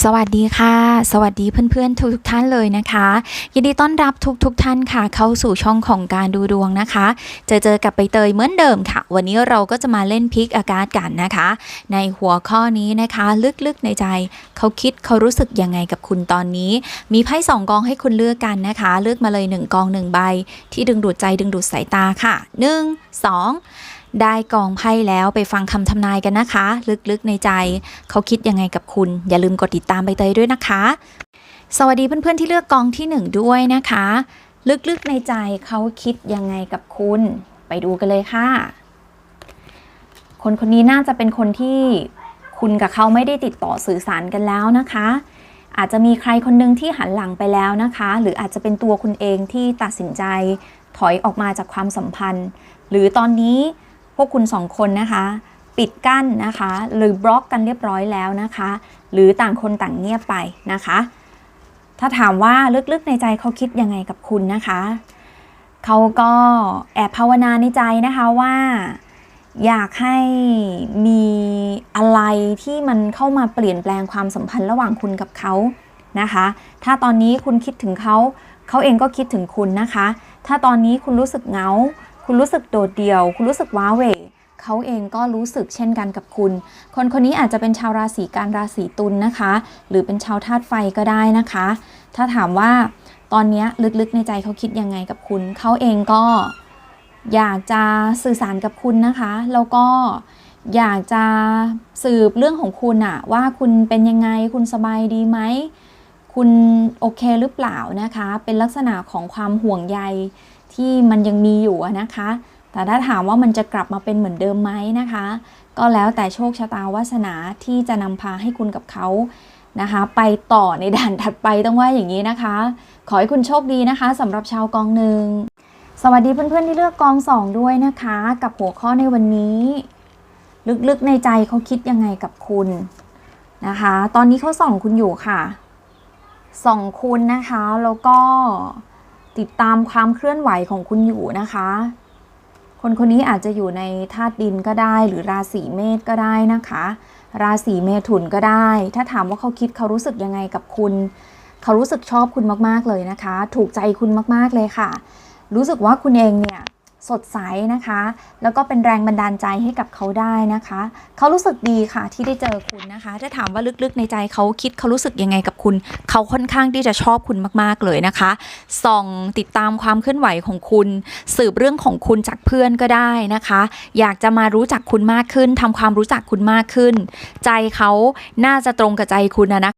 สวัสดีค่ะ สวัสดีเพื่อนๆทุกทท่านเลยนะคะยินดีต้อนรับทุกๆทท่านค่ะ เข้าสู่ช่องของการดูดวงนะคะเจอเจอกับใบเตยเหมือนเดิมค่ะ วันนี้เราก็จะมาเล่นพิกอากาศกันนะคะ ในหัวข้อนี้นะคะ ลึกๆในใจเขาคิดเขารู้สึกยังไงกับคุณตอนนี้ มีไพ่สองกองให้คุณเลือกกันนะคะ เลือกมาเลยหนึ่งกองหนึ่งใบ ที่ดึงดูดใจดึงดูดสายตาค่ะหนึ่งสอง ได้กองไพ่แล้วไปฟังคำทำนายกันนะคะ ลึกๆในใจ เขาคิดยังไงกับคุณ อย่าลืมกดติดตามใบเตยด้วยนะคะ สวัสดีเพื่อนๆที่เลือกกองที่หนึ่งด้วยนะคะ ลึกๆในใจเขาคิดยังไงกับคุณ ไปดูกันเลยค่ะ คนคนนี้น่าจะเป็นคนที่คุณกับเขาไม่ได้ติดต่อสื่อสารกันแล้วนะคะ อาจจะมีใครคนหนึ่งที่หันหลังไปแล้วนะคะ หรืออาจจะเป็นตัวคุณเองที่ตัดสินใจถอยออกมาจากความสัมพันธ์ หรือตอนนี้ พวกคุณสองคนนะคะ ปิดกั้นนะคะ หรือบล็อกกันเรียบร้อยแล้วนะคะ หรือต่างคนต่างเงียบไปนะคะ ถ้าถามว่าลึกๆในใจเขาคิดยังไงกับคุณนะคะเขาก็แอบภาวนาในใจนะคะว่าอยากให้มีอะไรที่มันเข้ามาเปลี่ยนแปลงความสัมพันธ์ระหว่างคุณกับเขานะคะ ถ้าตอนนี้คุณคิดถึงเขา เขาเองก็คิดถึงคุณนะคะ ถ้าตอนนี้คุณรู้สึกเหงา คุณรู้สึกโดดเดี่ยว คุณรู้สึกว้าเหวเขาเองก็รู้สึกเช่นกันกับคุณ คนคนนี้อาจจะเป็นชาวราศีการราศีตุลนะคะ หรือเป็นชาวธาตุไฟก็ได้นะคะ ถ้าถามว่าตอนนี้ลึกๆในใจเขาคิดยังไงกับคุณ เขาเองก็อยากจะสื่อสารกับคุณนะคะ แล้วก็อยากจะสืบเรื่องของคุณอะว่าคุณเป็นยังไง คุณสบายดีไหม คุณโอเคหรือเปล่านะคะ เป็นลักษณะของความห่วงใย ที่มันยังมีอยู่นะคะ แต่ถ้าถามว่ามันจะกลับมาเป็นเหมือนเดิมไหมนะคะ ก็แล้วแต่โชคชะตาวาสนาที่จะนำพาให้คุณกับเขานะคะ ไปต่อในด่านถัดไปต้องว่าอย่างนี้นะคะ ขอให้คุณโชคดีนะคะสำหรับชาวกองหนึ่งสวัสดีเพื่อนๆที่เลือกกองสองด้วยนะคะ กับหัวข้อในวันนี้ ลึกๆในใจเขาคิดยังไงกับคุณนะคะ ตอนนี้เขาส่องคุณอยู่ค่ะ ส่องคุณนะคะแล้วก็ ติดตามความเคลื่อนไหวของคุณอยู่นะคะ คนคนนี้อาจจะอยู่ในธาตุดินก็ได้ หรือราศีเมษก็ได้นะคะ ราศีเมถุนก็ได้ ถ้าถามว่าเขาคิดเขารู้สึกยังไงกับคุณ เขารู้สึกชอบคุณมากๆเลยนะคะ ถูกใจคุณมากๆเลยค่ะ รู้สึกว่าคุณเองเนี่ย สดใสนะคะ แล้วก็เป็นแรงบันดาลใจให้กับเขาได้นะคะ เขารู้สึกดีค่ะที่ได้เจอคุณนะคะ ถ้าถามว่าลึกๆในใจเขาคิดเขารู้สึกยังไงกับคุณ เขาค่อนข้างที่จะชอบคุณมากๆเลยนะคะ ส่องติดตามความเคลื่อนไหวของคุณ สืบเรื่องของคุณจากเพื่อนก็ได้นะคะ อยากจะมารู้จักคุณมากขึ้นทำความรู้จักคุณมากขึ้น ใจเขาน่าจะตรงกับใจคุณนะนะ